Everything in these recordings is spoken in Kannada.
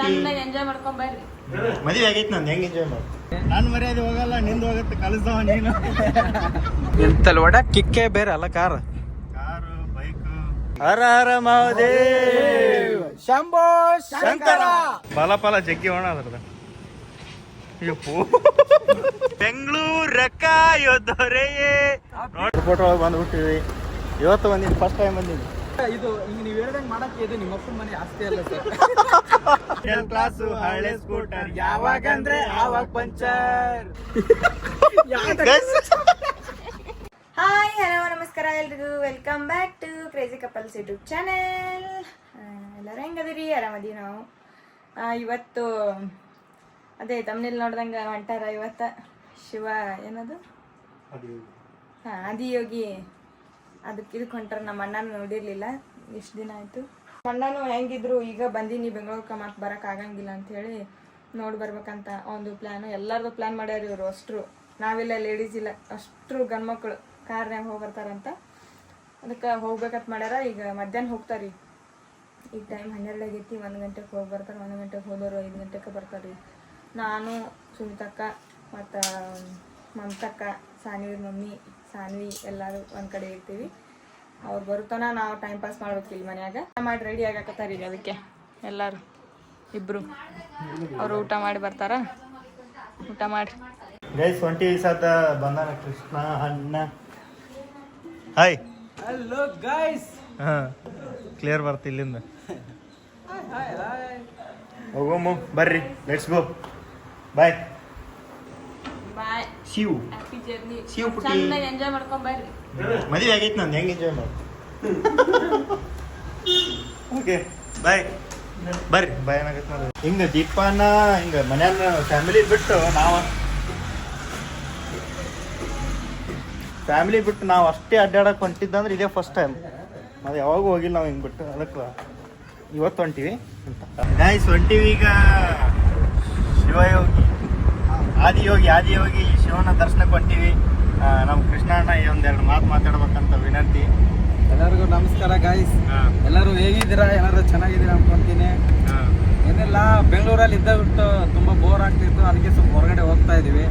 ಚೆನ್ನಾಗಿ ಎಂಜಾಯ್ ಮಾಡ್ಕೊಂಡ್ ಬರ್ರಿ. ಮದುವೆ ಆಗಿತ್ತು ನಂದು ಹೆಂಗ್ ಎಂಜಾಯ್ ಮಾಡಿ ನಾನು ಮರ್ಯಾದೆ ಹೋಗಲ್ಲ ನಿಂದು ಹೋಗುತ್ತೆ ಕಲಿಸ್ದವ ನೀನು. ಎಂತಲ್ ಒಡ ಕಿಕ್ಕೇ ಬೇರೆ ಅಲ್ಲ car. Car bike. Hara Hara Mahadev! Shambho Shankara! ಫಲ ಫಲ ಜಗ್ಗಿ ಹೋಣ ಅದ್ರದ ಯಪ್ಪು ಬೆಂಗಳೂರ ಕಾಯೋದೊರೆಯೇ! ಫೋಟೋ ಒಳಗೆ ಬಂದ್ಬಿಟ್ಟಿವಿ ಇವತ್ತು ಬಂದಿದ್ದು ಫಸ್ಟ್ ಟೈಮ್ ಬಂದಿದ್ದು. ಇದು ಈಗ ನೀವು ಹೇಳ್ದಂಗ್ ಮಾಡಕ್ಕೆ ಇದು ನಿಮ್ಮ ಅಪ್ಪನ ಮನೆ ಆಸ್ತಿ ಅಲ್ಲ ಸರ್. ಕ್ಲಾಸು ಹಳೆ ಸ್ಕೂಟರ್ ಯಾವಾಗಂದ್ರೆ ಆವಾಗ ಪಂಚರ್. ಹಾಯ್ ಹಲೋ ನಮಸ್ಕಾರ ಎಲ್ರಿಗೂ. Welcome back to crazy couples YouTube channel ಎಲ್ಲರೂ ಹೆಂಗದಿರಿ? ಆರಾಮದಿ ನಾವು? ಇವತ್ತು ಅದೇ ತಮ್ಮನೇಲಿ ನೋಡ್ದಂಗೆ ಹೊಂಟಾರ ಇವತ್ತು ಶಿವ ಏನದು? ಹಾಂ ಆದಿಯೋಗಿ ಅದಕ್ಕೆ ಇದಕ್ಕೆ ಹೊಂಟಾರ ನಮ್ಮ ಅಣ್ಣನ ನೋಡಿರ್ಲಿಲ್ಲ. ಎಷ್ಟು ದಿನ ಆಯಿತು? ಅಣ್ಣನು ಹೆಂಗಿದ್ರು, ಈಗ ಬಂದೀನಿ ಬೆಂಗಳೂರಿಗೆ ಮತ್ತೆ ಬರಕ್ಕೆ ಆಗಂಗಿಲ್ಲ ಅಂಥೇಳಿ ನೋಡಿ ಬರ್ಬೇಕಂತ ಒಂದು ಪ್ಲ್ಯಾನು ಎಲ್ಲರದು ಪ್ಲ್ಯಾನ್ ಮಾಡ್ಯಾರ ಇವರು ಅಷ್ಟರು. ನಾವೆಲ್ಲ ಲೇಡೀಸ್ ಇಲ್ಲ, ಅಷ್ಟ್ರು ಗಂಡ್ಮಕ್ಳು. ಕಾರ್ನ್ಯಾಗ ಹೋಗಿ ಬರ್ತಾರಂತ. ಅದಕ್ಕೆ ಹೋಗ್ಬೇಕಂತ ಮಾಡ್ಯಾರ. ಈಗ ಮಧ್ಯಾಹ್ನ ಹೋಗ್ತಾರೀ ಈಗ. ಟೈಮ್ ಹನ್ನೆರಡು ಆಗೈತಿ, ಒಂದು ಗಂಟೆಗೆ ಹೋಗಿ ಬರ್ತಾರೆ, ಒಂದು ಗಂಟೆಗೆ ಹೋದವರು ಐದು ಗಂಟೆಗೆ ಬರ್ತಾರೆ ನಾನು ಸುಮಿತಕ್ಕ ಮತ್ತು, ಮಮತಕ್ಕ ಸಾನಿವ್ರ ಮಮ್ಮಿ ಸಾನ್ವಿ ಎಲ್ಲರೂ ಒಂದು ಕಡೆ ಇರ್ತೀವಿ. ಅವ್ರು ಬರುತ್ತಾನ ನಾವು ಟೈಮ್ ಪಾಸ್ ಮಾಡ್ಬೇಕು ಇಲ್ಲಿ ಮನ್ಯಾಗ. ಮಾಡಿ ರೆಡಿ ಆಗಾಕತ್ತಾರ ಈಗ ಅದಕ್ಕೆ ಎಲ್ಲರೂ? ಇಬ್ಬರು ಅವರು ಊಟ ಮಾಡಿ ಬರ್ತಾರ? ಊಟ ಮಾಡಿ ಗೈಸ್ ಒಂಟಿ ಸತ ಬಂದಾನ ಕೃಷ್ಣ ಅಣ್ಣ. ಹಾಯ್ ಹಲೋ ಗೈಸ್ ಹಾಂ ಕ್ಲಿಯರ್ ಬರ್ತಿ ಇಲ್ಲಿಂದ. ಹೋಗೋಮು ಬರ್ರಿ. Let's go bye bye Shiv journey. Shiv ಪುಟಿ. ಚೆನ್ನಾಗಿ ಎಂಜಾಯ್ ಮಾಡ್ಕೊಂಡ್ ಬರ್ರಿ. ಮದುವೆ ಆಗೈತೆ ನಾನು ಹೆಂಗ್ ಎಂಜಾಯ್ ಮಾಡಿ ಓಕೆ ಬಾಯ್ ಬರ್ರಿ ಬಾಯ್ ಏನಾಗತ್ತೆ ನೋಡಿ ಹಿಂಗೆ ದೀಪಾನ ಹಿಂಗೆ ಮನ್ಯಾಗ ಫ್ಯಾಮಿಲಿ ಬಿಟ್ಟು ನಾವು ಫ್ಯಾಮಿಲಿ ಬಿಟ್ಟು ನಾವು ಅಷ್ಟೇ ಅಡ್ಡಾಡಕ್ಕೆ ಹೊಂಟಿದ್ದಂದ್ರೆ ಇದೇ ಫಸ್ಟ್ ಟೈಮ್ ಅದು ಯಾವಾಗೂ ಹೋಗಿಲ್ಲ ನಾವು ಹಿಂಗೆ ಬಿಟ್ಟು ಅದಕ್ಕೆ ಇವತ್ತು ಹೊಂಟಿವಿ ಅಂತ. ಗಾಯ್ಸ್ ಹೊಂಟಿವಿ ಈಗ ಶಿವಯೋಗಿ. ಆದಿಯೋಗಿ ಆದಿಯೋಗಿ ಶಿವನ ದರ್ಶನಕ್ಕೆ ಹೊಂಟೀವಿ. ನಮ್ಮ ಕೃಷ್ಣಣ್ಣ ಈ ಒಂದೆರಡು ಮಾತು ಮಾತಾಡ್ಬೇಕಂತ ವಿನಂತಿ. ಎಲ್ಲರಿಗೂ ನಮಸ್ಕಾರ ಗೈಸ್ ಎಲ್ಲರೂ ಹೇಗಿದ್ದೀರಾ? ಏನಾದ್ರು ಚೆನ್ನಾಗಿದ್ದೀರಾ ಅನ್ಕೊಂತೀನಿ. ಏನಿಲ್ಲ ಬೆಂಗಳೂರಲ್ಲಿ ಇದ್ದ ಬಿಟ್ಟು ತುಂಬ ಬೋರ್ ಆಗ್ತಿತ್ತು. ಅದಕ್ಕೆ ಸ್ವಲ್ಪ ಹೊರಗಡೆ ಹೋಗ್ತಾ ಇದ್ದೀವಿ.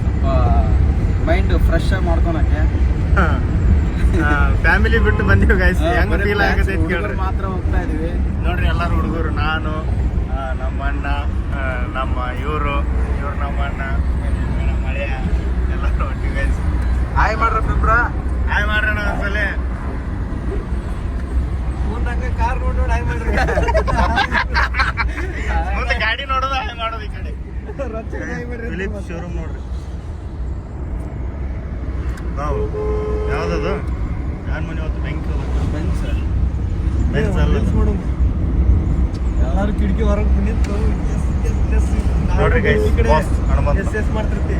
ಸ್ವಲ್ಪ ಮೈಂಡ್ ಫ್ರೆಶ್ ಮಾಡ್ಕೊಳಕ್ಕೆ. ಫ್ಯಾಮಿಲಿ ಬಿಟ್ಟು ಬಂದಿವಿ ಗಾಯ್ಸ್ ಹೆಂಗ್ ಫೀಲ್ ಕೇಳ್ರಿ ಮಾತ್ರ ಹೋಗ್ತಾ ಇದೀವಿ ನೋಡ್ರಿ ಎಲ್ಲರೂ ಹುಡುಗರು ನಾನು ನಮ್ಮ ಅಣ್ಣ ನಮ್ಮ ಇವರು ಇವ್ರು ನಮ್ಮ ಅಣ್ಣ ನಮ್ಮ ಮಳೆಯ ಎಲ್ಲರೂ ಹೊಂಟಿವಿ ಗೈಸ್ ಹಾಯ್ ಮಾಡ್ರ ಇಬ್ರ ಹಾಯ್ ಮಾಡೋಣ ಒಂದ್ಸಲ. ಕಾರ್ ನೋಡಿ ನೋಡಿ ಮಾಡ್ರಿ. ಮುಂದೆ ಗಾಡಿ ನೋಡೋದು ಹಾಯ್ ಮಾಡೋದು ಈ ಕಡೆ. ಫಿಲಿಪ್ ಶೋರೂಮ್ ನೋಡ್ರಿ. ನಾವು ಯಾವ್ದದು? ಯಾರ ಮನೆ ಹೊತ್ತು ಬೆಂಕಿ ಬೆಂಚ್ ಅಲ್ಲ. ಎಲ್ಲಾರು ಕಿಟಕಿ ಹೊರಗೆ ನಿಂತು ನೋಡ್ರಿ guys, boss Hanumanth. Yes yes ಮಾಡ್ತಿರ್ತಿ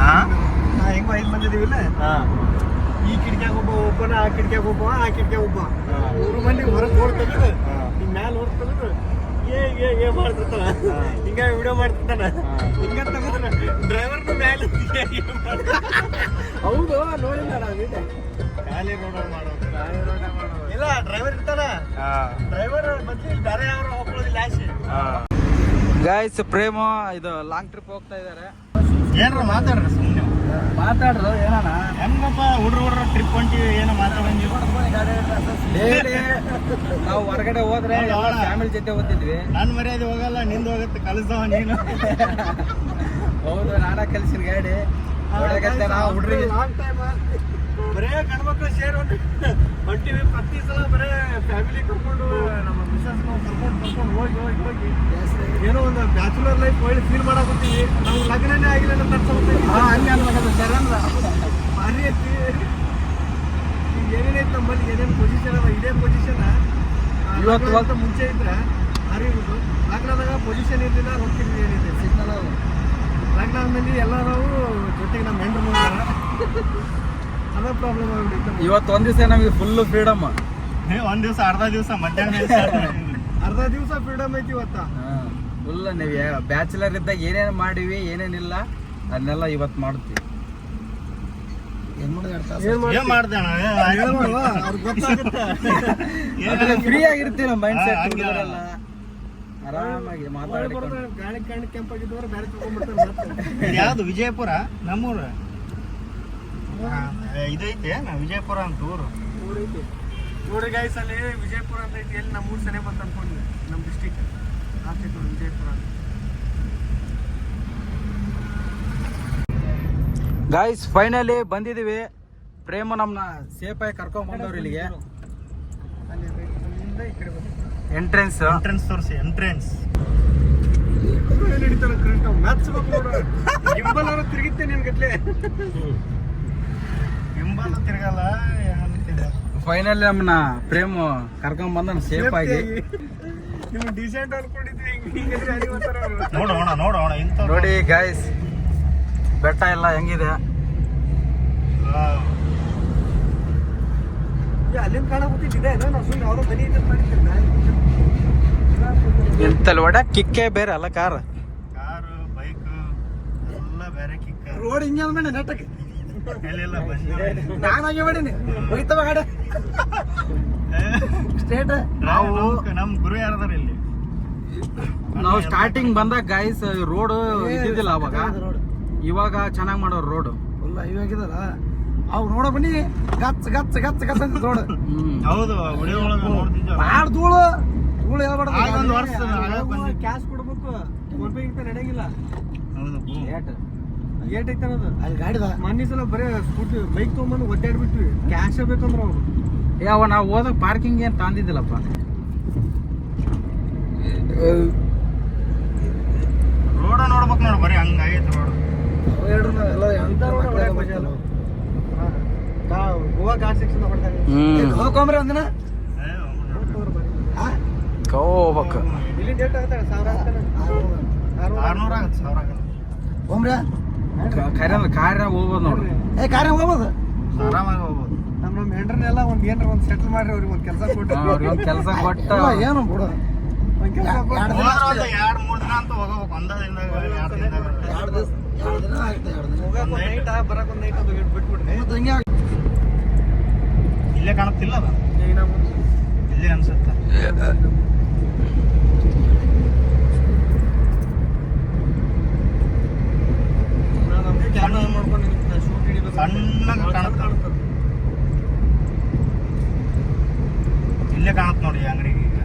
ಹಾ? ನಾ ಹೆಂಗೋ ಐದು ಬಂದಿದೀವಿಲ್ಲ ಹಾ. ಈ ಕಿಟಕಿಯಾಗ ಒಬ್ಬ ಒಬ್ಬನ ಆ ಕಿಟಕಿಯಾಗ ಒಬ್ಬ ಆ ಕಿಟಕಿಯಾಗ ಒಬ್ಬ. ಮೂರು ಮಂದಿ ಹೊರಗೆ ಓಡ್ ತೆಗೆದು. ಹಿಂಗ ಮ್ಯಾಲ ಓಡ್ ತೆಗೆದು ಏ ಏ ಏ ಮಾಡ್ತಿರ್ತಾನ. ಹಿಂಗ ವಿಡಿಯೋ ಮಾಡ್ತಿರ್ತಾನ. ಹಿಂಗ ತೆಗೆದ್ರ ಡ್ರೈವರ್ನ ಮ್ಯಾಲ ಹೌದು ನೋಡಿಲ್ಲ ನಾವು ಇದೆ ಖಾಲಿ ರೋಡ್ ಮಾಡೋದು ಇಲ್ಲ ಡ್ರೈವರ್ ಇರ್ತಾನ. ಡ್ರೈವರ್ ಬದ್ಲಿ ಬೇರೆ ಯಾರು ಹೋಗ್ಕೊಳ್ಳೋದಿಲ್ಲ ಆಸೆ ಗಾಯ್ಸ್ ಪ್ರೇಮ ಇದು ಲಾಂಗ್ ಟ್ರಿಪ್ ಹೋಗ್ತಾ ಇದ್ದಾರೆ ಏನಾರ ಮಾತಾಡ್ರಿ ಸುಮ್ಮನೆ ಮಾತಾಡ್ರು ಏನಾನ ಹೆಂಗಪ್ಪ ಹುಡ್ರು ಹುಡ್ರು ಟ್ರಿಪ್ ಹೊಂಟಿವಿ ಏನೋ ಮಾತಾಡಿ ನಾವು ಹೊರಗಡೆ ಹೋದ್ರೆ ಹೌದಾ? ಫ್ಯಾಮಿಲಿ ಜೊತೆ ಹೋಗ್ತಿದ್ವಿ. ನಾನು ಮರ್ಯಾದೆ ಹೋಗಲ್ಲ ನಿಂದು ಹೋಗುತ್ತೆ ಕಲಿಸೋ ನೀನು. ಹೌದು ನಾನ ಕಲ್ಸಿನ ಗಾಡಿ. ಹುಡ್ರಿ ನಾವು ಹುಡ್ರಿಗೆ ಬರೇ ಗಂಡ್ಮಕ್ಳು ಒಂದು ಹೊಂಟಿವಿ. ಪ್ರತಿ ಸಲ ಬರೇ ಫ್ಯಾಮಿಲಿ ಕರ್ಕೊಂಡು ನಮ್ಮ ಮಿಸಸ್ ಕರ್ಕೊಂಡು ಕರ್ಕೊಂಡು ಹೋಗಿ ಹೋಗಿ ಹೋಗಿ. ಏನೋ ಒಂದು ಬ್ಯಾಚುಲರ್ ಲೈಫ್ ಒಳ್ಳೆ ಫೀಲ್ ಮಾಡಾಕತ್ತೀವಿ. ನಾವು ಲಗ್ನನೇ ಆಗಿಲ್ಲ ಅಂತ ಸರ್ ಭಾರಿ ಐತಿ. ಈಗ ಏನೇನೈತೆ ನಮ್ಮಲ್ಲಿ ಏನೇನು ಪೊಸಿಷನ್ ಅದ ಇದೇ ಪೊಸಿಷನ್ ಇವತ್ತು ಮುಂಚೆ ಇದ್ರೆ ಭಾರಿ ಇರೋದು ಲಗ್ನದಾಗ ಪೊಸಿಷನ್ ಇರಲಿಲ್ಲ ಹೋಗ್ತಿದ್ವಿ ಏನಿದೆ. ಸಿಗ್ನಲ್ ಲಗ್ನ ಆದ್ಮೇಲೆ ಎಲ್ಲ ನಾವು ಜೊತೆಗೆ ನಮ್ಮ ಹೆಂಡ್ರು ನೋಡ್ತಾರ ಅದೇ ಪ್ರಾಬ್ಲಮ್ ಆಗ್ಬಿಟ್ಟಿತ್ತು ಇವತ್ತು ಒಂದ್ ದಿವಸ ನಮಗೆ ಫುಲ್ ಫ್ರೀಡಮ್ ಏ, ಒಂದ್ ದಿವಸ ಅರ್ಧ ದಿವಸ ಮಧ್ಯಾಹ್ನ. ಅರ್ಧ ದಿವಸ. ಫ್ರೀಡಮ್ ಐತಿ ಇವತ್ತ? ಫುಲ್ ನೀವು ಬ್ಯಾಚುಲರ್ ಇದ್ದಾಗ ಏನೇನು ಮಾಡಿವಿ ಏನೇನಿಲ್ಲ ಅದನ್ನೆಲ್ಲ ಇವತ್ತು ಮಾಡ್ತೀವಿ. ಫ್ರೀ ಆಗಿರ್ತೀವಿ ನಮ್ಮ ಮೈಂಡ್ ಸೆಟ್ ಆರಾಮಾಗಿ ಮಾತಾಡಿಕೊಂಡು. ಗಾಳಿ ಕಣ್ಣು ಕೆಂಪಾಗಿದ್ದವ್ರು ಬೇರೆ ಯಾವ್ದು ವಿಜಯಪುರ? ನಮ್ಮೂರ? ಇದೈತೆ ನಾ ವಿಜಯಪುರ ಅಂತ ಊರು? ನೋಡಿ ನೋಡ್ರಿ ಗೈಸ್ ಅಲ್ಲಿ ವಿಜಯಪುರ ಅಂತ ಐತಿ ಎಲ್ಲಿ ನಮ್ಮ ಊರು ಸನೆ ಬಂತ ಅನ್ಕೊಂಡ್ವಿ ನಮ್ಮ ಡಿಸ್ಟಿಕ್ ಆಚೆ ನೋಡಿ ವಿಜಯಪುರ. ಗಾಯ್ಸ್ ಫೈನಲಿ ಬಂದಿದೀವಿ. ಪ್ರೇಮ ನಮ್ಮನ್ನ ಸೇಫ್ ಆಗಿ ಕರ್ಕೊಂಡ್ ಬಂದವ್ರು ಇಲ್ಲಿಗೆ. ಎಂಟ್ರೆನ್ಸ್ ಎಂಟ್ರೆನ್ಸ್ ತೋರಿಸಿ ಎಂಟ್ರೆನ್ಸ್ ತಿರುಗಿತ್ತೆ ನಿನ್ ಫೈನಲಿ ನಮ್ಮನ್ನ ಪ್ರೇಮ್ ಕರ್ಕೊಂಡ್ ಬಂದ ಸೇಫ್ ಆಗಿ. ನೋಡೋಣ ನೋಡೋಣ ಇಂಥ ನೋಡಿ ಗಾಯ್ಸ್ ಬೆಟ್ಟ ಎಲ್ಲ ಹೆಂಗಿದೆ? ಎಂತಲ್ಲಿ ಇಂತಲ್ಲಿ ಒಡ ಕಿಕ್ಕೇ ಬೇರೆ ಅಲ್ಲ ಕಾರ್ ಕಾರು ಬೈಕ್ ಎಲ್ಲ ಬೇರೆ ಕಿಕ್ಕ ರೋಡ್ ಹಿಂಗೆ ಅಂದ್ಮೇಲೆ ನೆಟ್ಟಕ್ಕೆ ನಾನು ಹಂಗೆ ಮಾಡೀನಿ ಹೋಯ್ತವ ಗಾಡಿ ಸ್ಟೇಟ್ ನಾವು ನಮ್ಮ ಗುರು ಯಾರದಾರ ಇಲ್ಲಿ? ನಾವು ಸ್ಟಾರ್ಟಿಂಗ್ ಬಂದಾಗ ಗಾಯ್ಸ್ ರೋಡ್ ಇದ್ದಿದ್ದಿಲ್ಲ ಅವಾಗ. ಇವಾಗ ಚೆನ್ನಾಗಿ ಮಾಡೋರು ರೋಡ್ ಇವಾಗ ಇವಾಗಿದಲ್ಲ ಅವ್ ನೋಡ ಬನ್ನಿ. ಗಚ್ ಗಚ್ ಗಚ್ ಗಚ್ಚ ಅಂತ ನೋಡು ಹ್ಮ್. ಹೌದು ಬಾಳ್ ಧೂಳು. ಧೂಳು ಹೇಳ್ಬಾರ್ದು. ಆಗ ಒಂದ್ ವರ್ಷ ಆಗ ಕ್ಯಾಶ್ ಕೊಡ್ಬೇಕು. ಫೋನ್ ಪೇ ಗಿಂತ ನಡೆಯಂಗಿಲ್ಲ. ಹೌದು ಏಟ್ ಐತೆ ಅನ್ನೋದು. ಅಲ್ಲಿ ಗಾಡಿದ ಮೊನ್ನೆ ಸಲ ಬರೀ ಸ್ಕೂಟಿ ಬೈಕ್ ತೊಗೊಂಬಂದು ಒದ್ದಾಡ್ಬಿಟ್ವಿ. ಕ್ಯಾಶ್ ಬೇಕಂದ್ರೆ ಅವ್ರು. ಯಾವ ಅವ ನಾವು ಹೋದಾಗ ಪಾರ್ಕಿಂಗ್ ಏನು ತಂದಿದ್ದಿಲ್ಲಪ್ಪ. ರೋಡ ನೋಡ್ಬೇಕು ನೋಡು ಬರೀ ಹಂಗಾಗೈತೆ road Goa ghat section hmm. ಹೋಗ್ಕೊಂಬ್ರಿ ಒಂದಿನ? ಹೋಗ್ಬೇಕು ಇಲ್ಲಿ ಡೇಟ್ ಆಗುತ್ತೆ ಸಾವಿರ ಆರ್ನೂರ. ಆಗತ್ತೆ ಸಾವಿರ ಆಗಲ್ಲ ಹೋಗ್ರಿ ಖರೆ ಕಾರ್ಯ ಹೋಗ್ಬೋದು ನೋಡ್ರಿ. ಏ ಕಾರ್ಯ ಹೋಗ್ಬೋದು? ಆರಾಮಾಗಿ ಹೋಗ್ಬೋದು. ನಮ್ಮ ನಮ್ಮ ಹೆಂಡ್ರನ್ನೆಲ್ಲ ಒಂದ್ ಏನ್ರ ಒಂದು ಸೆಟ್ಲ್ ಮಾಡ್ರಿ ಅವ್ರಿಗೆ ಒಂದು ಕೆಲಸ ಕೊಟ್ಟು. ಅವ್ರಿಗೆ ಒಂದು ಕೆಲಸ ಕೊಟ್ಟು. ಏನು ಬಿಡು. ಎರಡು ಮೂರು ದಿನ ಅಂತ ಹೋಗಬೇಕು ಒಂದ ದಿನದಾಗ ಎರಡು ದಿನದಾಗ ಒಂದ್ ನೈಟ್ ಬರಕ್ ಒಂದ್ ನೈಟ್ ಅದು ಬಿಟ್ಬಿಡ್ರಿ ಇಲ್ಲೇ ಕಾಣುತ್ತಿಲ್ಲ ಅದು? ಇಲ್ಲೇ ಅನ್ಸುತ್ತೆ? ಸಣ್ಣಗೆ ಕಾಣುತ್ತೆ. ಇಲ್ಲೇ ಕಾಣುತ್ತೆ ನೋಡಿ ಅಂಗಡಿ ಅಂಗಡಿಗೆ ಈಗ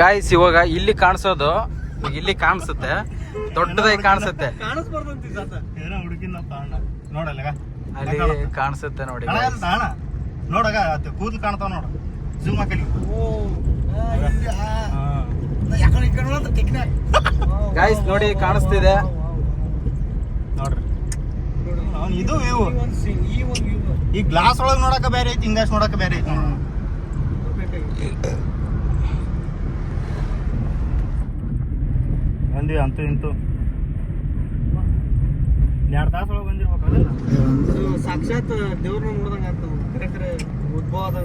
ಗಾಯ್ಸ್ ಇವಾಗ ಇಲ್ಲಿ ಕಾಣಿಸೋದು ಇಲ್ಲಿ ಕಾಣಿಸುತ್ತೆ. ದೊಡ್ಡದಾಗಿ ಕಾಣಿಸುತ್ತೆ. ಹುಡುಗಿನ ನೋಡಲ್ಲ ಅಲ್ಲಿ ಕಾಣಿಸುತ್ತೆ ನೋಡಿ ನೋಡಗ ಕೂದಲು ಕಾಣ್ತಾವ ನೋಡು. ಜೂಮ್ ಹಾಕಲಿ ಗಾಯ್ಸ್ ನೋಡಿ ಕಾಣಿಸ್ತಿದೆ. ನೋಡ್ರಿ. ಇದು ವ್ಯೂ ಈ ಗ್ಲಾಸ್ ಒಳಗೆ ನೋಡಕ ಬೇರೆ ಐತಿ ಹಿಂಗಾಸ್ ನೋಡಕ ಬೇರೆ ಐತಿ. ಬಂದಿ ಅಂತ ಇಂತು. ಎರಡು ತಾಸು ಒಳಗೆ ಬಂದಿರ್ಬೇಕು ಅದಲ್ಲ. ಸಾಕ್ಷಾತ್ ದೇವ್ರನ್ನ ನೋಡ್ದಂಗೆ ಆಗ್ತದ ಕರೆ ಕರೆ ಉದ್ಭವ ಅದ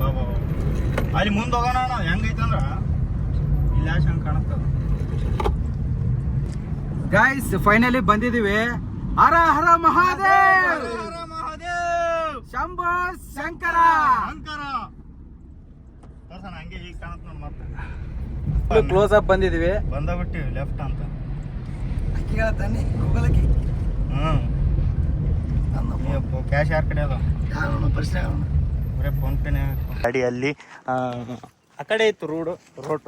ಬಾ ಬಾ ಬಾ. ಅಲ್ಲಿ ಮುಂದೆ ಹೋಗೋಣ ಅಣ್ಣ ಹೆಂಗೈತೆ ಅಂದ್ರ ಇಲ್ಲಿ ಆಶ್ ಹಂಗೆ ಕಾಣುತ್ತದ ಗಾಯ್ಸ್ ಫೈನಲಿ ಬಂದಿದೀವಿ. ಹರ ಹರ ಮಹಾದೇವ್! ಮಹಾದೇವ್! ಶಂಭೋ ಶಂಕರ! ಶಂಕರ! ಹಂಗೆ ಈಗ ಕಾಣುತ್ತೆ ನೋಡಿ ಮತ್ತೆ. ಕ್ಲೋಸ್ ಅಪ್ ಬಂದಿದೀವಿ. ಬಂದ ಬಿಟ್ಟಿವಿ ಲೆಫ್ಟ್ ಅಂತ. ಕೇಳತ್ತಾನೆ ತಾನೆ ಹ್ಞೂ ಹ್ಮ್. ಕ್ಯಾಶ್ ಯಾರ ಕಡೆ ಅದ ಯಾರು ಪರಿಚಯ ಬರೀ ಫೋನ್ ಗಾಡಿಯಲ್ಲಿ ಆ, ಕಡೆ ಇತ್ತು ರೋಡು ರೋಡ್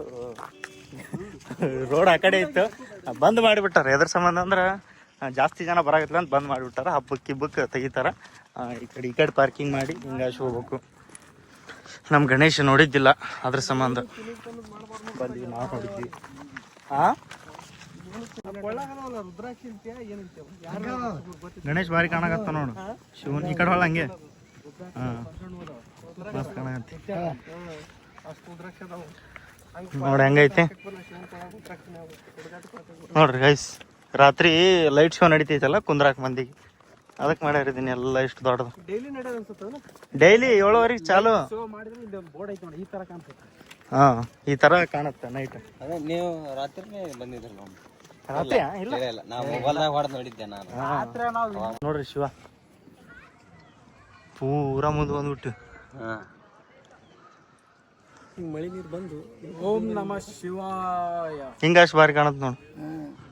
ರೋಡ್ ಆ ಕಡೆ ಇತ್ತು. ಬಂದ್ ಮಾಡಿಬಿಟ್ಟಾರೆ. ಎದ್ರ ಸಂಬಂಧ ಅಂದ್ರೆ ಜಾಸ್ತಿ ಜನ ಬರಾಗತ್ತಿಲ್ಲ ಅಂತ ಬಂದ್ ಮಾಡಿಬಿಟ್ಟಾರ. ಹಬ್ಬಕ್ಕೆ ಗಿಬ್ಬಕ್ಕೆ ತೆಗಿತಾರ. ಈ ಕಡೆ ಈ ಕಡೆ ಪಾರ್ಕಿಂಗ್ ಮಾಡಿ ಹಿಂಗಾಶ್ ಹೋಗ್ಬೇಕು. ನಮ್ಮ ಗಣೇಶ ನೋಡಿದ್ದಿಲ್ಲ ಅದ್ರ ಸಂಬಂಧ. ಬಂದ್ವಿ ನಾವು ನೋಡಿದ್ವಿ. ಏನಂತೇವ ಗಣೇಶ್ ಬಾರಿ ಕಾಣಕತ್ತ ನೋಡು. ಶಿವನ್ ಈ ಕಡೆ ಹೊಳ ಹಂಗೆ. ನೋಡಿ ಹೆಂಗೈತಿ? ನೋಡ್ರಿ ಗೈಸ್ ರಾತ್ರಿ ಲೈಟ್ ಶೋ ನಡೀತೈತಲ್ಲ ಕುಂದ್ರಾಕ್ ಮಂದಿಗೆ. ಅದಕ್ಕೆ ಮಾಡ್ಯಾರಿದ್ದೀನಿ ಎಲ್ಲ ಇಷ್ಟು ದೊಡ್ಡದು. ಡೈಲಿ ಏಳುವರೆಗೆ ಚಾಲು. ಹಾ ಈ ತರ ಕಾಣುತ್ತೆ ನೈಟ್ ಅದೇ ನೀವು. ರಾತ್ರಿ ನಾನು. ನೋಡ್ರಿ ಶಿವ. ಪೂರಾ ಮುಂದೆ ಬಂದ್ಬಿಟ್ಟು. ಮಳಿ ನೀರು ಬಂದು ಓಂ ನಮ ಶಿವಾಯ. ಹಿಂಗ ಅಷ್ಟು ಬಾರಿ ಕಾಣತ್ ನೋಡಿ.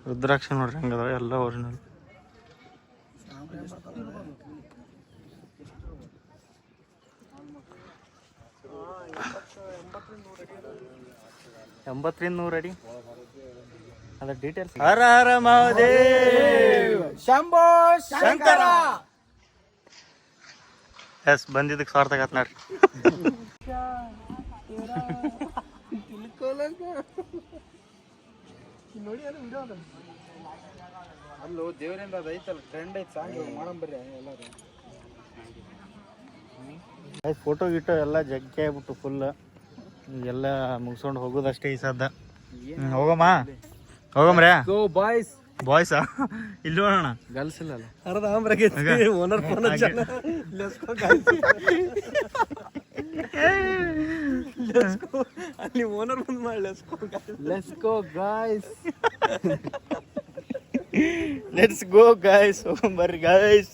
ರುದ್ರಾಕ್ಷ ನೋಡ್ರಿ ಹಂಗದ ಎಲ್ಲ ಒರಿಜಿನಲ್ ಎಂಬತ್ತರಿಂದ ನೂರು ಅಡಿ. ಅದ ಡೀಟೇಲ್ಸ್ ಹರ ಹರ ಮಹಾದೇವ್. ಶಂಭೋ ಶಂಕರ. ಎಸ್ ಬಂದಿದ್ದಕ್ಕೆ ಸಾರ್ಥಕ ಆತ್ ನೋಡ್ರಿ. ಅಲ್ಲೋ ದೇವರಿಂದ ಅದು ಐತಲ್ಲ ಟ್ರೆಂಡ್ ಐತ್ ಸಾಂಗ್ ಮಾಡಂಬರ್ರಿ ಎಲ್ಲರೂ. ಫೋಟೋ ಗಿಟೋ ಎಲ್ಲ ಜಗ್ಗಿ ಆಗ್ಬಿಟ್ಟು ಫುಲ್ ಎಲ್ಲ ಮುಗಿಸ್ಕೊಂಡು ಹೋಗೋದಷ್ಟೇ ಈ ಸದ್ದ. ಹೋಗಮ್ಮ. ಹೋಗಮ್ರೆ. ಗೋ ಬಾಯ್ಸ್ ಬಾಯ್ಸಾ ಇಲ್ಲಿ ನೋಡೋಣ. ಗರ್ಲ್ಸ್ ಇಲ್ಲ ಅರ್ಧ ಆಮ್ರಾಗೆ ಓನರ್ ಫೋನ್ ಅಲ್ಲಿ ಓನರ್ ಬಂದ್ ಮಾಡಿ let's go guys let's go guys ಬರ್ರಿ ಗಾಯ್ಸ್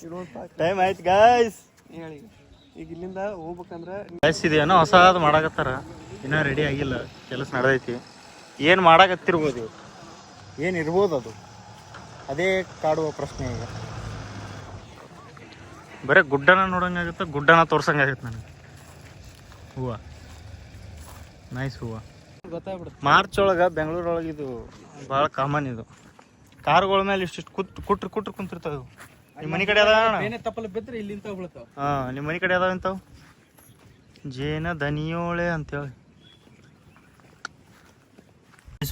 ಟೈಮ್ ಆಯ್ತು ಗಾಯ್ಸ್ ಹೇಳಿ? ಈಗ ಇಲ್ಲಿಂದ ಹೋಗ್ಬೇಕಂದ್ರೆ ಗಾಯ್ಸ್ ಇದೇನೋ ಹೊಸದು ಮಾಡಾಕತ್ತಾರ. ಇನ್ನೂ ರೆಡಿ ಆಗಿಲ್ಲ. ಕೆಲಸ ನಡೆದೈತಿ. ಏನು ಮಾಡಾಕತ್ತಿರ್ಬೋದು ಏನು ಏನ್ ಇರ್ಬೋದು ಅದು? ಅದೇ ಕಾಡುವ ಪ್ರಶ್ನೆ ಈಗ. ಬರೀ ಗುಡ್ಡನ ನೋಡಂಗಾಗತ್ತೆ ಗುಡ್ಡನ ತೋರ್ಸಂಗಾಗುತ್ತೆ ನನಗೆ ಹೂವ. ನೈಸ್ ಹೂವ. ಗೊತ್ತಾಗ್ಬಿಡುತ್ತೆ ಮಾರ್ಚ್ ಒಳಗೆ ಬೆಂಗಳೂರೊಳಗೆ ಇದು ಭಾಳ ಕಾಮನ್ ಇದು. ಕಾರ್ಗಳ ಮೇಲೆ ಇಷ್ಟಿಷ್ಟು ಕುತ್ ಕುಟ್ರು ಕುಟ್ರು ಕುಂತಿರ್ತಾವೆ ಇವು. ನಿಮ್ಮ ಮನೆ ಕಡೆ ಅದಾವ? ಏನೇ ತಪ್ಪಲು ಬಿದ್ರೆ ಇಲ್ಲಿಂದ ಬೀಳ್ತಾವ. ಹಾ ನಿಮ್ಮ ಮನೆ ಕಡೆ ಅದಾವ ಇಂಥವು? ಜೇನ ದನಿಯೋಳೆ ಅಂತೇಳಿ.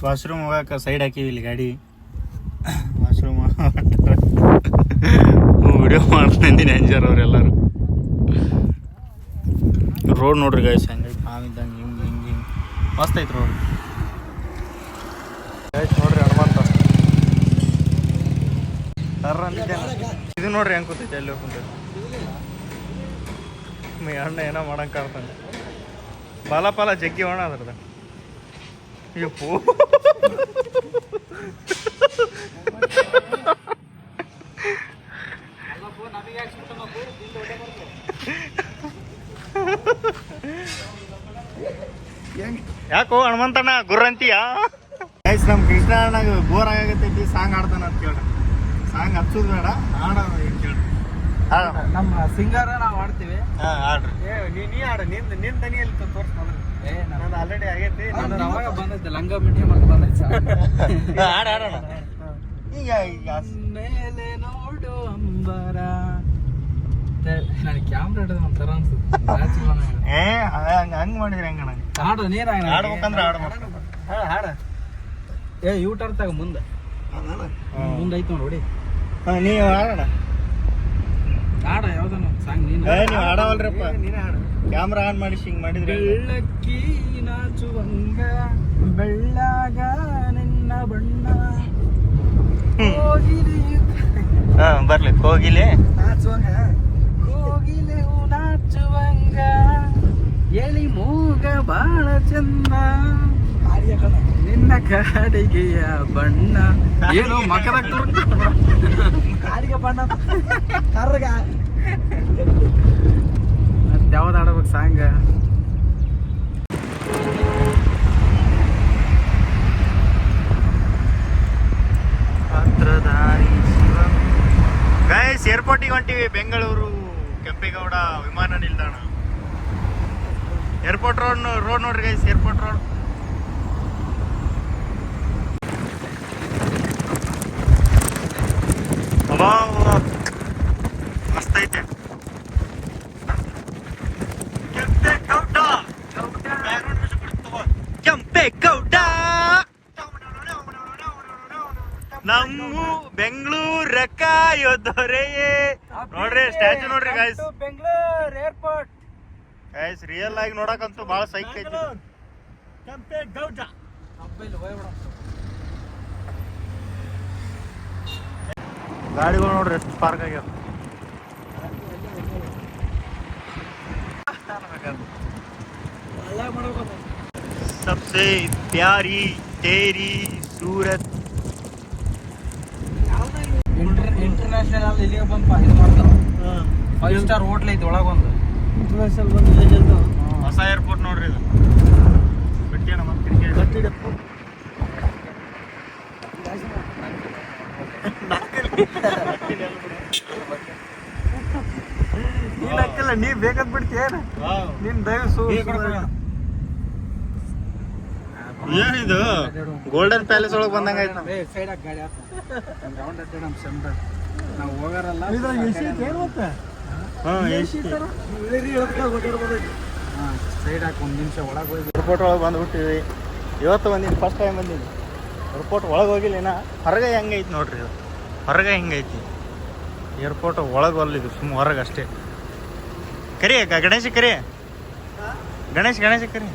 ವಾಶ್ರೂಮ್ ಹೋಗಾಕ ಸೈಡ್ ಹಾಕಿವಿ ಇಲ್ಲಿ ಗಾಡಿ. ವಿಡಿಯೋ ಮಾಡ್ತೀನಿ ಎಂಜರ್ ಅವರೆಲ್ಲರೂ. ರೋಡ್ ನೋಡ್ರಿ ಗಾಯ್ಸ್ ಹೆಂಗೈತೆ ನಾವಿದ್ದಂಗೆ ಹಿಂಗೆ ಹಿಂಗೆ ಹಿಂಗೆ. ಮಸ್ತ್ ಐತೆ ರೋಡ್ ಗಾಯ್ಸ್ ನೋಡ್ರಿ ಹನುಮಂತ. ಇದು ನೋಡ್ರಿ ಹೆಂಗೆ ಕೂತೈತೆ ಎಲ್ಲಿ ಕುಂತೈತೆ ಮೈ ಅಣ್ಣ ಏನೋ ಮಾಡಂಗೆ ಕಾಡ್ತಾನೆ ಬಾಲ ಪಾಲ ಜಗ್ಗಿ ಒಣ ಅದ್ರದ ಯಪ್ಪು ಯಾಕೋ ಹನುಮಂತಣ್ಣ ಗುರ್ರ ನಮ್ ಗೈಸ್ ನಮ್ಮ ಕೃಷ್ಣ ಅಣ್ಣಗ ಬೋರ್ ಆಗತೈತಿ ಸಾಂಗ್ ಆಡ್ತಾನ ಅಂತ ಕೇಳ್ರಿ ಸಾಂಗ್ ಹಚ್ಚೋದು ಬೇಡ ಆಡೋದು ಅಂತ ಕೇಳ್ರಿ ಹಾಡೋಣ ನಮ್ಮ ಸಿಂಗರ್ ನಾವು ಆಡ್ತೀವಿ ಹಾಂ ಆಡ್ರಿ ಏ ನೀ ನೀ ಆಡ ನಿಂದ ನಿನ್ ದನಿಯಲ್ಲಿ ತೋರ್ಸ್ ಮೊದಲು. ಏ ನಂದು ಆಲ್ರೆಡಿ ಆಗೈತಿ ನಾನು ಅವಾಗ ಬಂದೈತೆ ಲಂಗ ಮಿಂಡಿ ಮತ್ತೆ ಬಂದೈತೆ ಆಡ ಆಡೋಣ ಈಗ ಈಗ ಮೇಲೆ ನೋಡು ಅಂಬರ. ನನಗೆ ಕ್ಯಾಮ್ರಾ ಹಿಡಿದ ಒಂಥರ ಅನ್ಸುತ್ತೆ. ಏ ಹಂಗ ಹಂಗೆ ಮಾಡಿದ್ರಿ ಹೆಂಗಣ ಹಾಡು ನೀರ ಆಡ್ಬೇಕಂದ್ರೆ ಆಡ್ಬೇಕು ಹಾಡ ಹಾಡ. ಏ ಯೂ ಟರ್ನ್ ತಗ ಮುಂದೆ. ಮುಂದೆ ಐತೆ ನೋಡಿ ಹಾ, ನೀವು ಆಡೋಣ ಹಾಡ ಯಾವ್ದನ ಸಾಂಗ್ ನೀನು. ನೀವು ಆಡವಲ್ರಪ್ಪ ನೀನೇ ಹಾಡು. ಕ್ಯಾಮ್ರಾ ಆನ್ ಮಾಡಿ ಹಿಂಗ್ ಮಾಡಿದ್ರೆ ಬೆಳ್ಳಕ್ಕಿ ನಾಚುವಂಗ ಬೆಳ್ಳಾಗ ನಿನ್ನ ಬಣ್ಣ. ಹೋಗಿಲಿ. ಹಾ ಬರ್ಲಿ. ಹೋಗಿಲಿ? ನಾಚುವಂಗ. ನಾಚುವಂಗ ಎಳಿ ಮೂಗ ಬಾಳ ಚಂದ. ನಿನ್ನ ಕಾಡಿಗೆಯ ಬಣ್ಣ. ಏನು ಮಕರ ಕಾಡಿಗೆ ಬಣ್ಣ ಕರ್ಗ ಮತ್ತೆ ಯಾವ್ದು ಆಡ್ಬೇಕು ಸಾಂಗ? ಪಾತ್ರಧಾರಿ ಶಿವ. ಗೈಸ್ ಏರ್ಪೋರ್ಟಿಗೆ ಹೊಂಟಿವಿ ಬೆಂಗಳೂರು. ಕೆಂಪೇಗೌಡ ವಿಮಾನ ನಿಲ್ದಾಣ. ಏರ್ಪೋರ್ಟ್ ರೋಡ್ ರೋಡ್ ನೋಡ್ರಿ ಗೈಸ್ ಏರ್ಪೋರ್ಟ್ ರೋಡ್ ಮಸ್ತ್ ಐತೆ. ನಮ್ಮ ಬೆಂಗಳೂರ ಕಾಯೋದೊರೆಯೇ ನೋಡ್ರಿ ಸ್ಟ್ಯಾಚು ನೋಡ್ರಿ guys Bengaluru airport guys real ಆಗಿ ನೋಡಕಂತೂ ಭಾಳ ಸೈಕ್ ಐತಿ ಕೆಂಪೇಗೌಡ ಗಾಡಿಗಳು ನೋಡ್ರಿ ಎಷ್ಟು ಪಾರ್ಕ್ ಆಗ್ಯಾವ से प्यारी तेरी सूरत ಇಂಟರ್ನ್ಯಾಷನಲ್ ಇಲ್ಲಿಗೆ ಬಂದು ಇದು ಮಾಡ್ತಾರ. ಫೈವ್ ಸ್ಟಾರ್ ಹೋಟ್ಲ್ ಐತಿ ಒಳಗೊಂದು. ಇಂಟರ್ನ್ಯಾಷನಲ್ ಬಂದು. ಹೊಸ ಏರ್ಪೋರ್ಟ್ ನೋಡ್ರಿ ಇದು. ಕ್ರಿಕೆಟ್. ನೀನ್ ಹಾಕಿಲ್ಲ ನೀ ಬೇಕಂತ ಬಿಡ್ತೀಯೇನ ನಿನ್ ದಯವು ಸು ಏನಿದು? ಗೋಲ್ಡನ್ ಪ್ಯಾಲೇಸ್ ಒಳಗೆ ಬಂದಂಗ ಆಯ್ತು ಏ ಸೈಡ್ ಹಾಕಿ ಗಾಡಿ ಹಾಕು. ರೌಂಡ್ ಅಡ್ಡ ನಮ್ಮ ಸೆಂಟರ್ ನಾವು ಹೋಗಾರಲ್ಲ. ಸೈಡ್ ಹಾಕಿ ಒಂದು ನಿಮಿಷ ಒಳಗೆ ಹೋಗಿ. ಏರ್ಪೋರ್ಟ್ ಒಳಗೆ ಬಂದ್ಬಿಟ್ಟಿವಿ. ಇವತ್ತು ಬಂದಿದ್ದು ಫಸ್ಟ್ ಟೈಮ್ ಬಂದಿದ್ದು ಏರ್ಪೋರ್ಟ್ ಒಳಗೆ ಹೋಗಿಲ್ಲ ಏನ ಹೊರಗೆ ಹೆಂಗೈತಿ ನೋಡ್ರಿ ಇದು ಹೊರಗೆ ಹೆಂಗೈತಿ ಏರ್ಪೋರ್ಟ್ ಒಳಗೆ ಒಲ್ಲಿದು ಸುಮ್ಮ ಹೊರಗೆ ಅಷ್ಟೇ. ಕರಿ ಅಕ್ಕ ಗಣೇಶ ಕರಿ. ಗಣೇಶ ಗಣೇಶ ಕರಿ.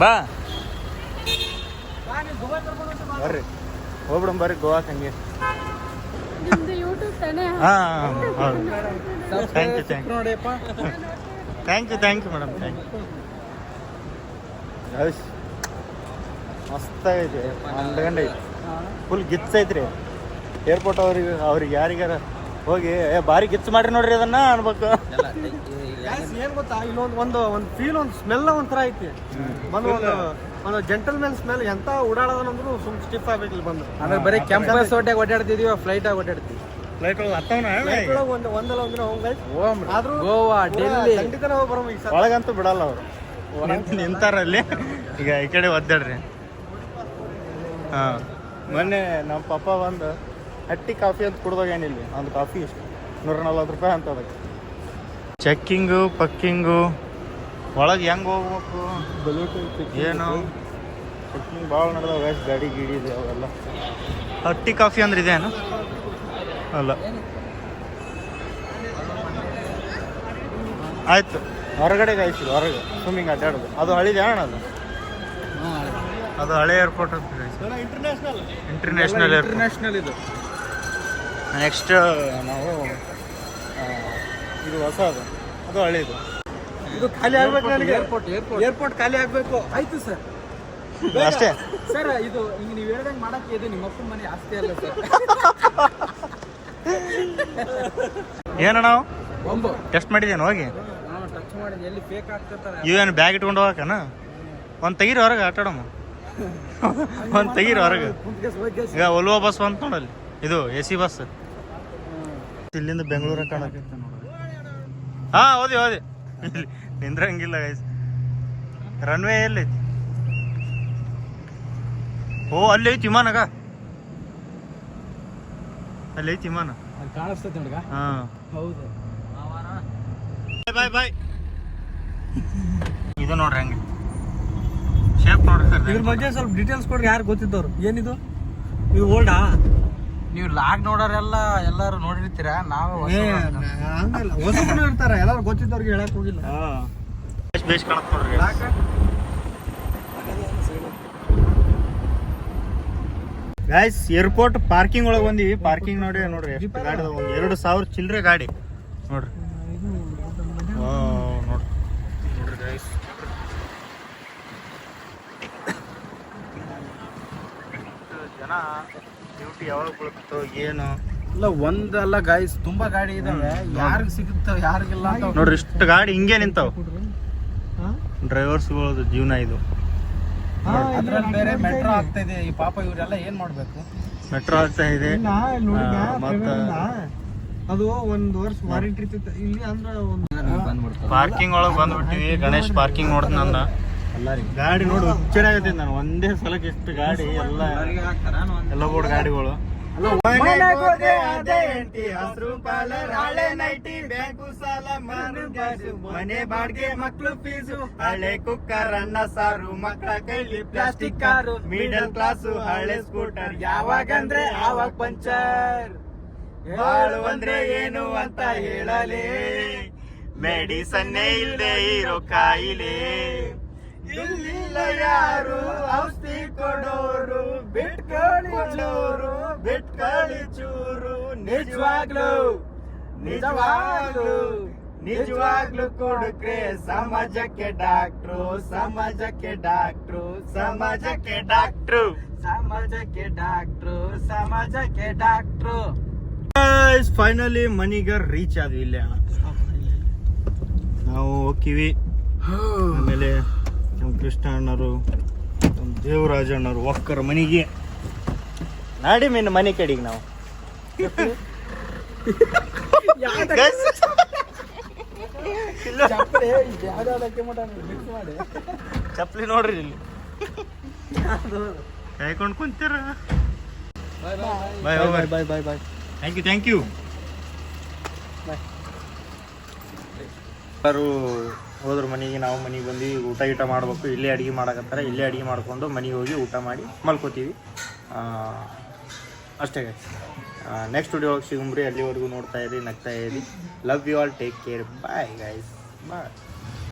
ಬಾ. ಬರ್ರಿ. ಹೋಗ್ಬಿಡಮ್ ಬರ್ರಿ ಗೋವಾ ಹಂಗೆ. ಹಾಂ ಹೌದು. Thank you thank you ನೋಡಿಯಪ್ಪ thank you thank you madam thank you house ಮಸ್ತಾಗೈತೆ ಒಂದು ಗಂಟೆ ಐತಿ ಫುಲ್ ಗಿಚ್ಚ ಐತ್ರಿ. ಏರ್ಪೋರ್ಟ್ ಅವ್ರಿಗೆ ಅವ್ರಿಗೆ ಯಾರಿಗಾರ ಹೋಗಿ ಏ ಭಾರಿ ಗಿಚ್ ಮಾಡ್ರಿ ನೋಡ್ರಿ ಅದನ್ನ ಅನ್ಬೇಕು. ಏನ್ ಗೊತ್ತಾ? ಇಲ್ಲೊಂದು ಒಂದು ಒಂದು ಫೀಲ್ ಒಂದು ಸ್ಮೆಲ್ ಒಂಥರ ಐತಿ. ಬಂದು ಒಂದು ಒಂದು ಜೆಂಟಲ್ ಮೆನ್ಸ್ ಸ್ಮೆಲ್ ಎಂತ ಓಡಾಡೋದಂದ್ರು ಸುಮ್ ಸ್ಟಿಫ್ ಆಗ್ಬೇಕು ಇಲ್ಲಿ ಬಂದು ಅಂದ್ರೆ ಬರೀ ಕ್ಯಾಂಪಸ್ ಒಟ್ಟಾಗ ಓಡಾಡ್ತಿದೀವಿ ಫ್ಲೈಟ್ ಆಗಿ ಓಡಾಡ್ತೀವಿ ಫ್ಲೈಟ್ ಒಳಗೆ ಹತ್ತವನ? Flight ಒಳಗ್ ಒಂದು ಒಂದಲ್ಲ ಒಂದಿನ ಆದ್ರೂ ಗೋವಾ ಡೆಲ್ಲಿ. ಖಂಡಿತ ಹೋಗಿ ಬರೋ ಈಗ ಒಳಗಂತೂ ಬಿಡಲ್ಲ ಅವರು. ನಿಂತಾರಲ್ಲಿ ಈಗ ಈ ಕಡೆ ಒದ್ದಾಡ್ರಿ. ಹಾಂ. ಮೊನ್ನೆ ನಮ್ಮ ಪಪ್ಪ ಬಂದು ಹಟ್ಟಿ ಕಾಫಿ ಅಂತ ಕುಡ್ದಾಗ ಏನಿಲ್ಲ. ಒಂದು ಕಾಫಿ ಇಷ್ಟು. ನೂರ ನಲ್ವತ್ತು ರೂಪಾಯಿ ಅಂತ ಅದಕ್ಕೆ. ಚೆಕ್ಕಿಂಗು ಪಕ್ಕಿಂಗು. ಒಳಗೆ ಹೆಂಗೆ ಹೋಗ್ಬೇಕು? ಏನು? ಚೆಕ್ಕಿಂಗ್ ಭಾಳ ನಡೆದಾವ ಎಷ್ಟು ಗಾಡಿ ಗಿಡಿ ಇದೆ ಅವೆಲ್ಲ. ಹಟ್ಟಿ ಕಾಫಿ ಅಂದ್ರೆ ಇದೇನು? ಅಲ್ಲ. ಆಯ್ತು. ಹೊರಗಡೆ ಕಾಯಿಸಿ ಹೊರಗೆ ಸ್ವಿಮ್ಮಿಂಗ್ ಅಡ್ಡಾಡೋದು ಅದು ಹಳಿದೆ ಅಣ್ಣ ಅದು? ಅದು ಹಳೆ ಏರ್ಪೋರ್ಟ್ ಅಂತ ಇಂಟರ್ನ್ಯಾಷನಲ್ ಇಂಟರ್ನ್ಯಾಷನಲ್ ಇಂಟರ್ನ್ಯಾಷನಲ್ ಇದು. ನೆಕ್ಸ್ಟ್ ನಾವು ಇದು ಹೊಸ ಅದು ಅದು ಹಳೇದು. ಇದು ಖಾಲಿ ಆಗ್ಬೇಕು ನನಗೆ. ಏರ್ಪೋರ್ಟ್ ಏರ್ಪೋರ್ಟ್ ಏರ್ಪೋರ್ಟ್ ಖಾಲಿ ಆಗ್ಬೇಕು. ಆಯ್ತು ಸರ್. ಅಷ್ಟೇ. ಸರ್ ಇದು ಹಿಂಗೆ ನೀವು ಹೇಳ್ದಂಗೆ ಮಾಡಕ್ಕೆ ಇದು ನಿಮ್ಮ ಅಪ್ಪನ ಮನೆ ಆಸ್ತಿ ಅಲ್ಲ ಸರ್. ಏನಣ್ಣ ನಾವು ಟೆಸ್ಟ್ ಮಾಡಿದೇನು? ಹೋಗಿ. ನಾನು ಟಚ್ ಮಾಡಿದ. ಎಲ್ಲಿ ಫೇಕ್ ಆಗ್ತಿರ್ತಾರೆ ಇವೇನು ಬ್ಯಾಗ್ ಇಟ್ಕೊಂಡು ಹೋಗಕನ ಒಂದು ತೆಗೀರಿ ಹೊರಗೆ ಆಟಾಡಮ್ಮ ಒಂದು ತೆಗೀರಿ ಹೊರಗೆ. ಈಗ ಒಲ್ವಾ ಬಸ್ ಬಂತ ನೋಡಲ್ಲಿ ಇದು ಎ ಸಿ ಬಸ್ ಇಲ್ಲಿಂದ ಬೆಂಗಳೂರ ಕಾಣಕ್ಕೆ ಹಾ ಓದಿ ಓದಿ. ನಿಂದ್ರಂಗಿಲ್ಲ ಗೈಸ್ ರನ್ವೇ ಎಲ್ಲೈತಿ. ಓ ಅಲ್ಲಿ ಐತಿ ವಿಮಾನಗ. ಅಲ್ಲಿ ಐತಿ ವಿಮಾನ ಕಾಣಿಸ್ತೈತೆ ನೋಡ್ಗ? ಹಾಂ. ಹೌದು. ಬಾಯ್ ಬಾಯ್ ಇದು ನೋಡ್ರಿ ಹಂಗೆ. ಶೇಪ್ ನೋಡ್ರಿ ಇದ್ರ ಬಗ್ಗೆ ಸ್ವಲ್ಪ ಡೀಟೇಲ್ಸ್ ಕೊಡ್ರಿ ಯಾರು ಗೊತ್ತಿದ್ದವ್ರು? ಏನಿದು? ಇದು ಓಲ್ಡಾ ನೀವು ಲಾಗ್ ನೋಡೋರೆಲ್ಲ ಎಲ್ಲರೂ ನೋಡಿರ್ತೀರಾ? ನಾವು ಹಂಗಲ್ಲ ಹೊಸಬ್ರು ಇರ್ತಾರ ಎಲ್ಲಾರು ಗೊತ್ತಿದ್ದವ್ರಿಗೆ ಹೇಳಕ್ ಹೋಗಿಲ್ಲ. ಎಷ್ಟು ಬೇಸ್ ಕಾಣತ್ ನೋಡ್ರಿ. ಗಾಯ್ಸ್ ಏರ್ಪೋರ್ಟ್ ಪಾರ್ಕಿಂಗ್ ಒಳಗೆ ಬಂದೀವಿ. ಪಾರ್ಕಿಂಗ್ ನೋಡಿ ನೋಡ್ರಿ ಎಷ್ಟು ಗಾಡಿ ಅದಾವ ಒಂದು ಎರಡು ಸಾವಿರ ಚಿಲ್ಲರೆ ಗಾಡಿ. ನೋಡ್ರಿ. ನೋಡ್ರಿ ಗಾಯ್ಸ್ ಜನ ಯಾವಾಗ ಬೀಳುತ್ತೋ ಏನು? ಇಲ್ಲ ಒಂದಲ್ಲ ಗಾಯ್ಸ್ ತುಂಬಾ ಗಾಡಿ ಇದಾವೆ. ಯಾರಿಗೆ ಸಿಗುತ್ತೋ ಯಾರಿಗಿಲ್ಲ ಅಂತ. ನೋಡ್ರಿ ಇಷ್ಟು ಗಾಡಿ ಹಿಂಗೆ ನಿಂತಾವ. ಡ್ರೈವರ್ಸ್ ಜೀವನ ಇದು. ಅದ್ರಲ್ಲಿ ಬೇರೆ ಮೆಟ್ರೋ ಆಗ್ತಾ ಇದೆ. ಈ ಪಾಪ ಇವರೆಲ್ಲ ಏನ್ ಮಾಡ್ಬೇಕು? ಮೆಟ್ರೋ ಆಗ್ತಾ ಇದೆ. ಮತ್ತ- ಅದು ಒಂದು ವರ್ಷ ವಾರಂಟಿ ಇರ್ತಿತ್ತು. ಇಲ್ಲಿ ಅಂದ್ರೆ ಒಂದು ಪಾರ್ಕಿಂಗ್ ಒಳಗೆ ಬಂದ್ಬಿಟ್ಟಿವಿ. ಗಣೇಶ್ ಪಾರ್ಕಿಂಗ್ ನೋಡ್ದ ನನ್ನ. ಗಾಡಿ ನೋಡು ಹುಚ್ಚಡ ಆಗತ್ತೈತಿ ನಾನು. ಒಂದೇ ಸಲಕ್ಕೆ ಎಷ್ಟು ಗಾಡಿ, ಎಲ್ಲ ಎಲ್ಲ ಬೋರ್ಡ್ ಗಾಡಿಗಳು. ಮನೆ ಬಾಡಿಗೆ, ಮಕ್ಳು ಫೀಸು, ಹಳೆ ಕುಕ್ಕರ್, ಅನ್ನ ಸಾರು, ಮಕ್ಕಳ ಕೈಲಿ ಪ್ಲಾಸ್ಟಿಕ್ ಕಾರು ಮಿಡಲ್ ಕ್ಲಾಸು ಹಳೆ ಸ್ಕೂಟರ್ ಯಾವಾಗಂದ್ರೆ ಆವಾಗ ಪಂಚರ್. ಬಾಳು ಅಂದ್ರೆ ಏನು ಅಂತ ಹೇಳಲೇ, ಮೆಡಿಸನ್ನೇ ಇಲ್ಲದೆ ಇರೋ ಕಾಯಿಲೆ. ಇಲ್ಲಿಲ್ಲ ಯಾರು ಔಷಧಿ ಕೊಡೋರು ಬಿಟ್ಕೊಳ್ಳಿ ಚೂರು ಬಿಟ್ಕೊಳ್ಳಿ ಚೂರು ನಿಜವಾಗ್ಲು ನಿಜವಾಗ್ಲು ನಿಜವಾಗ್ಲು ಕೊಡುಕ್ರೆ ಸಮಾಜಕ್ಕೆ ಡಾಕ್ಟ್ರು ಸಮಾಜಕ್ಕೆ ಡಾಕ್ಟ್ರು ಸಮಾಜಕ್ಕೆ ಡಾಕ್ಟ್ರು. ಸಮಾಜಕ್ಕೆ ಡಾಕ್ಟ್ರು ಸಮಾಜಕ್ಕೆ ಡಾಕ್ಟ್ರು. ಫೈನಲಿ ಮನಿಗೆ ರೀಚ್ ಆದ್ವಿ ಇಲ್ಲೇ ನಾವು ಹೋಗ್ತೀವಿ. ಆಮೇಲೆ ನಮ್ಮ ಕೃಷ್ಣ ಅಣ್ಣರು, ನಮ್ಮ ದೇವರಾಜ ಅಣ್ಣರು, ಒಕ್ಕರ ಮನೆಗೆ ನಾಡಿ ಮೀನು ಮನೆ ಕಡೆಗೆ ನಾವು. ಚಪ್ಪಲಿ ನೋಡ್ರಿ ಇಲ್ಲಿ. ಕಾಯ್ಕೊಂಡು ಕುಂತೀರ? Bye bye bye bye bye thank you thank you ಎಲ್ಲರೂ ಹೋದ್ರ ಮನೆಗೆ, ನಾವು ಮನೆಗೆ ಬಂದು ಊಟ ಗೀಟ ಮಾಡ್ಬೇಕು. ಇಲ್ಲೇ ಅಡುಗೆ ಮಾಡಕತ್ತಾರ. ಇಲ್ಲೇ ಅಡಿಗೆ ಮಾಡ್ಕೊಂಡು ಮನೆಗೆ ಹೋಗಿ ಊಟ ಮಾಡಿ ಮಲ್ಕೋತೀವಿ. ಅಷ್ಟೇ ನೆಕ್ಸ್ಟ್ ವಿಡಿಯೋ ಸಿಗುಂಬ್ರಿ, ಅಲ್ಲಿವರೆಗೂ ನೋಡ್ತಾ ಇರಿ, ನಗ್ತಾ ಇರಿ. Love you all take care bye guys bye